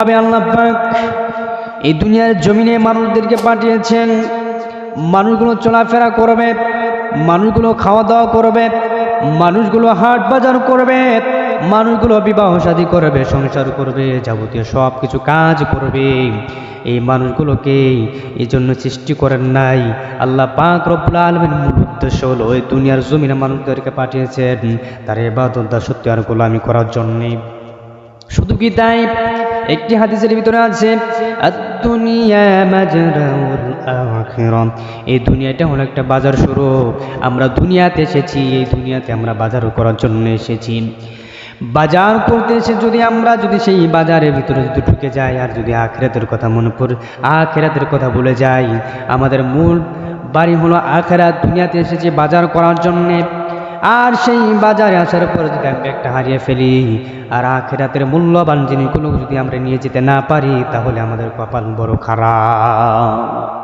তবে আল্লাহ পাক এই দুনিয়ার জমিনে মানুষদেরকে পাঠিয়েছেন। মানুষগুলো চলাফেরা করবে, মানুষগুলো খাওয়া দাওয়া করবে, মানুষগুলো হাট বাজার করবে, মানুষগুলো বিবাহ শাদী করবে, সংসার করবে, যাবতীয় সব কিছু কাজ করবে। এই মানুষগুলোকে এই জন্য সৃষ্টি করেন নাই। আল্লাহ পাক রব্বুল আলমের মূল উদ্দেশ্য হলো এই দুনিয়ার জমিনে মানুষদেরকে পাঠিয়েছেন। তার এবাদত সত্যি আর গোলামি করার জন্যে। শুধু কি তাই? একটি হাদিসের ভিতরে আছে দুনিয়া এই দুনিয়াটা হলো একটা বাজার স্বরূপ আমরা দুনিয়াতে এসেছি, এই দুনিয়াতে আমরা বাজার করার জন্য এসেছি। বাজার করতে এসে যদি আমরা, যদি সেই বাজারের ভিতরে যদি ঢুকে যাই, আর যদি আখেরাতের কথা মনে পড়ে আখেরাতের কথা বলে যাই, আমাদের মূল বাড়ি হলো আখেরাত। দুনিয়াতে এসেছি বাজার করার জন্যে। আর সেই বাজারে আসার পর যদি আমি একটা হারিয়ে ফেলি, আর আখেরাতের মূল্যবান জিনিসগুলো যদি আমরা নিয়ে যেতে না পারি, তাহলে আমাদের কপাল বড় খারাপ।